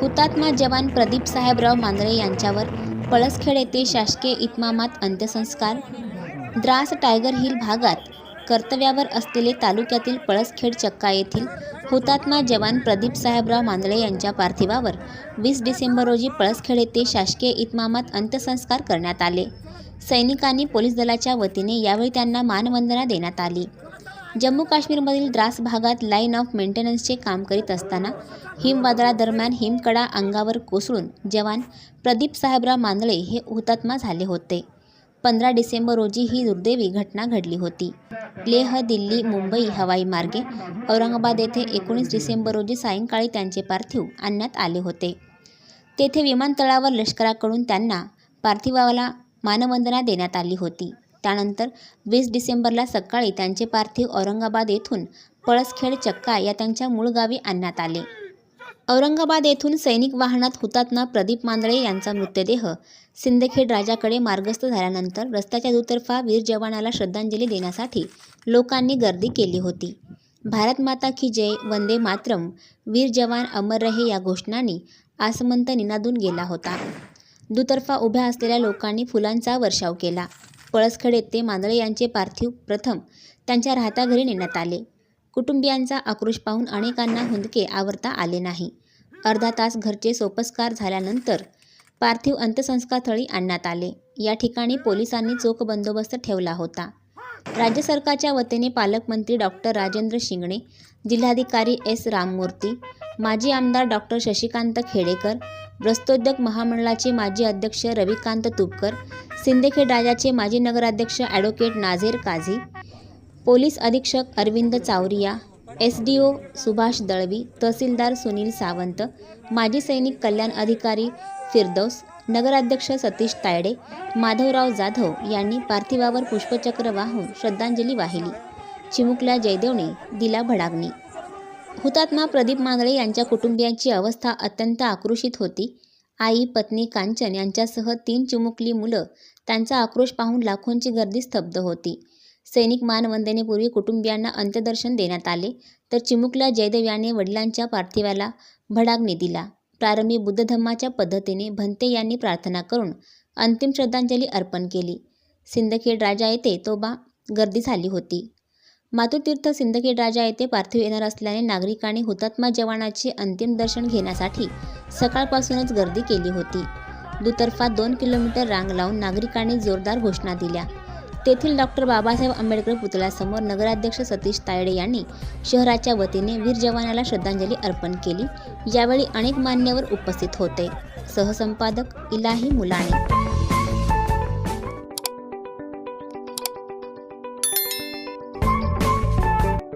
हुतात्मा जवान प्रदीप साहेबराव मांदळे यांच्यावर पळसखेड येथे शासकीय इतमामात अंत्यसंस्कार. द्रास टायगर हिल भागात कर्तव्यावर असलेले तालुक्यातील पळसखेड चक्का येथील हुतात्मा जवान प्रदीप साहेबराव मांदळे यांच्या पार्थिवावर वीस डिसेंबर रोजी पळसखेड येथे शासकीय इतमामात अंत्यसंस्कार करण्यात आले. सैनिकांनी पोलीस दलाच्या वतीने यावेळी त्यांना मानवंदना देण्यात आली. जम्मू काश्मीरमधील द्रास भागात लाईन ऑफ मेंटेनन्सचे काम करीत असताना हिमवादळादरम्यान हिमकडा अंगावर कोसळून जवान प्रदीप साहेबराव मांदळे हे हुतात्मा झाले होते. पंधरा डिसेंबर रोजी ही दुर्दैवी घटना घडली होती. लेह दिल्ली मुंबई हवाई मार्गे औरंगाबाद येथे एकोणीस डिसेंबर रोजी सायंकाळी त्यांचे पार्थिव आणण्यात आले होते. तेथे विमानतळावर लष्कराकडून त्यांना पार्थिवाला मानवंदना देण्यात आली होती. त्यानंतर वीस डिसेंबरला सकाळी त्यांचे पार्थिव औरंगाबाद येथून पळसखेड चक्का या त्यांच्या मूळ गावी आणण्यात आले. औरंगाबाद येथून सैनिक वाहनात हुतात्मा प्रदीप मांदळे यांचा मृतदेह सिंदखेड राजाकडे मार्गस्थ झाल्यानंतर रस्त्याच्या दुतर्फा वीर जवानाला श्रद्धांजली देण्यासाठी लोकांनी गर्दी केली होती. भारत माता की जय वंदे मातरम वीर जवान अमर रहे या घोषणांनी आसमंत निनादून गेला होता. दुतर्फा उभ्या असलेल्या लोकांनी फुलांचा वर्षाव केला. पळसखेड येथे मांदळे यांचे पार्थिव प्रथम त्यांच्या राहत्या घरी नेण्यात आले. कुटुंबियांचा आक्रोश पाहून अनेकांना हुंदके आवरता आले नाही. अर्धा तास घरचे सोपस्कार झाल्यानंतर पार्थिव अंत्यसंस्कारस्थळी आणण्यात आले. या ठिकाणी पोलिसांनी चोख बंदोबस्त ठेवला होता. राज्य सरकारच्या वतीने पालकमंत्री डॉक्टर राजेंद्र शिंगणे जिल्हाधिकारी एस राममूर्ती माजी आमदार डॉक्टर शशिकांत खेडेकर वस्त्रोद्योग महामंडळाचे माजी अध्यक्ष रविकांत तुपकर सिंदखेड राजाचे माजी नगराध्यक्ष ॲडव्होकेट नाझेर काझी पोलीस अधीक्षक Arvind Chavaria S D O Subhash Dalvi तहसीलदार सुनील सावंत माजी सैनिक कल्याण अधिकारी फिरदौस नगराध्यक्ष सतीश तायडे माधवराव जाधव यांनी पार्थिवावर पुष्पचक्र वाहून श्रद्धांजली वाहिली. चिमुकल्या जयदेवने दिला भडागणी. हुतात्मा प्रदीप मांदळे यांच्या कुटुंबियांची अवस्था अत्यंत आक्रोशित होती. आई पत्नी कांचन यांच्यासह तीन चिमुकली मुलं त्यांचा आक्रोश पाहून लाखोंची गर्दी स्तब्ध होती. सैनिक मानवंदनेपूर्वी कुटुंबियांना अंत्यदर्शन देण्यात आले तर चिमुकल्या जयदेव याने वडिलांच्या पार्थिवाला भडागणी दिला. प्रारंभी बुद्ध धम्माच्या पद्धतीने भंते यांनी प्रार्थना करून अंतिम श्रद्धांजली अर्पण केली. सिंदखेड राजा येथे तोबा गर्दी झाली होती. मातुतीर्थ सिंदखेड राजा येथे पार्थिव येणार असल्याने नागरिकांनी हुतात्मा जवानाचे अंतिम दर्शन घेण्यासाठी सकाळपासूनच गर्दी केली होती. दुतर्फा दोन किलोमीटर रांग लावून नागरिकांनी जोरदार घोषणा दिल्या. तेथील डॉक्टर बाबासाहेब आंबेडकर पुतळ्यासमोर नगराध्यक्ष सतीश तायडे यांनी शहराच्या वतीने वीर जवानाला श्रद्धांजली अर्पण केली. यावेळी अनेक मान्यवर उपस्थित होते. सहसंपादक इलाही मुलाने